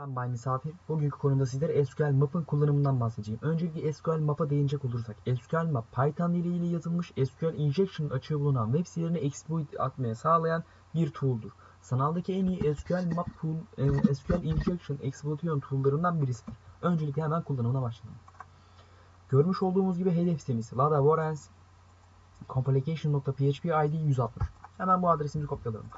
Ben Bay Misafir. Bugünkü konumda sizlere SQL Map'ın kullanımından bahsedeceğim. Öncelikle SQL Map'a değinecek olursak. SQL Map, Python diliyle yazılmış SQL Injection açığı bulunan web sitelerine exploit atmaya sağlayan bir tool'dur. Sanaldaki en iyi SQL Map tool, e, SQL Injection Exploitation tool'larından birisidir. Öncelikle hemen kullanımına başlayalım. Görmüş olduğumuz gibi hedef sitemiz Lada Warrens complication.php id 160. Hemen bu adresimizi kopyalayalım.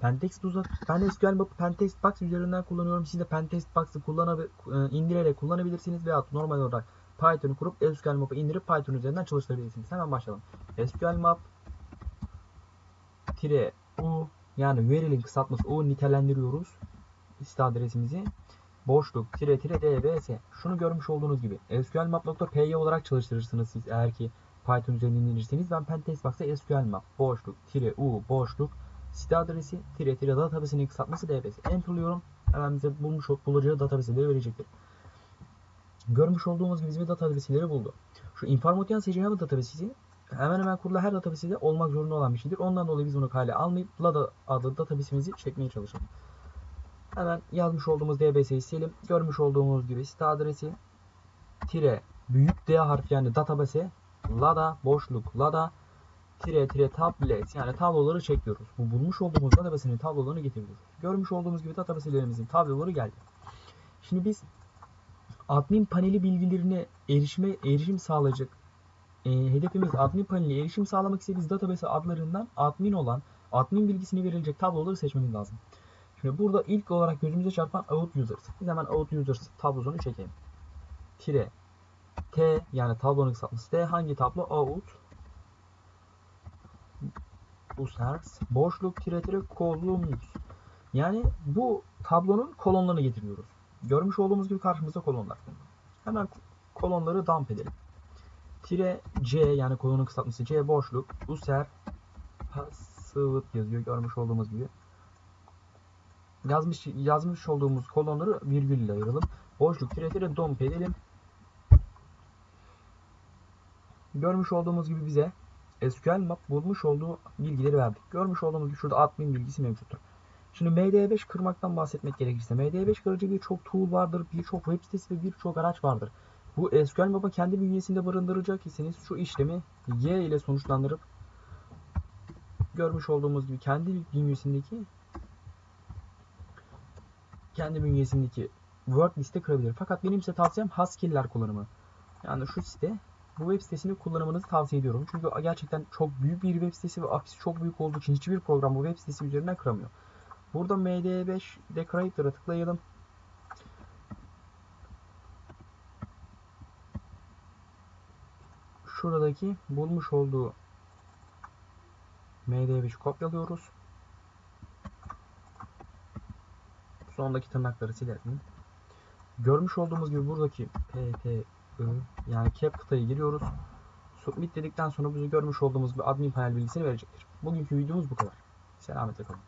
Pentext uzak. Ben SQL Map'ı Pentest Box üzerinden kullanıyorum. Siz de Pentest Box'ı e, indirerek kullanabilirsiniz veya normal olarak Python'u kurup SQL Map'ı indirip Python üzerinden çalıştırabilirsiniz. Hemen başlayalım. SQL Map tire u yani verilin kısaltması u nitelendiriyoruz. Site adresimizi boşluk tire tire dbs. Şunu görmüş olduğunuz gibi sqlmap.py olarak çalıştırırsınız siz eğer ki Python üzerinden indirirseniz ben Pentest Box'a SQL Map boşluk tire u boşluk site adresi tire tire database'nin kısaltması dbs. Enter'lıyorum. Hemen bize bulmuş bulacağı database'leri verecektir. Görmüş olduğumuz gibi bize database'leri buldu. Şu Information SCHM databasesi hemen hemen kurulan her database'de olmak zorunda olan bir şeydir. Ondan dolayı biz bunu kale almayıp Lada adlı database'imizi çekmeye çalışalım. Hemen yazmış olduğumuz DBS'yi silelim. Görmüş olduğumuz gibi site adresi tire büyük D harfi yani database Lada boşluk Lada tire tire tablet yani tabloları çekiyoruz. Bu bulmuş olduğumuz database'nin tablolarını getiriyoruz. Görmüş olduğumuz gibi database'lerimizin tabloları geldi. Şimdi biz admin paneli bilgilerine erişime erişim sağlayacak e, hedefimiz admin paneli erişim sağlamak ise biz database adlarından admin olan admin bilgisini verilecek tabloları seçmemiz lazım. Şimdi burada ilk olarak gözümüze çarpan out users. Biz hemen out users tablosunu çekelim. Tire T yani tablonun kısaltması T hangi tablo? Out users boşluk tire tire columns. Yani bu tablonun kolonlarını getiriyoruz. Görmüş olduğumuz gibi karşımızda kolonlar. Hemen kolonları dump edelim. Tire C yani kolonun kısaltması C boşluk user password yazıyor görmüş olduğumuz gibi. Yazmış yazmış olduğumuz kolonları virgül ile ayıralım. Boşluk tire tire dump edelim. Görmüş olduğumuz gibi bize SQL Map bulmuş olduğu bilgileri verdik. Görmüş olduğumuz gibi şurada admin bilgisi mevcuttur. Şimdi MD5 kırmaktan bahsetmek gerekirse MD5 kırıcı birçok tool vardır, birçok web sitesi ve birçok araç vardır. Bu SQL Map'a kendi bünyesinde barındıracak iseniz şu işlemi Y ile sonuçlandırıp görmüş olduğumuz gibi kendi bünyesindeki kendi bünyesindeki Word liste kırabilir. Fakat benim size tavsiyem Haskell'ler kullanımı. Yani şu site bu web sitesini kullanmanızı tavsiye ediyorum. Çünkü gerçekten çok büyük bir web sitesi ve apisi çok büyük olduğu için hiçbir program bu web sitesi üzerinden kıramıyor. Burada MD5 Decorator'a tıklayalım. Şuradaki bulmuş olduğu MD5'i kopyalıyoruz. Sondaki tırnakları silelim. Görmüş olduğumuz gibi buradaki PTI yani cap kıtayı giriyoruz. Submit dedikten sonra bize görmüş olduğumuz bir admin panel bilgisini verecektir. Bugünkü videomuz bu kadar. Selametle kalın.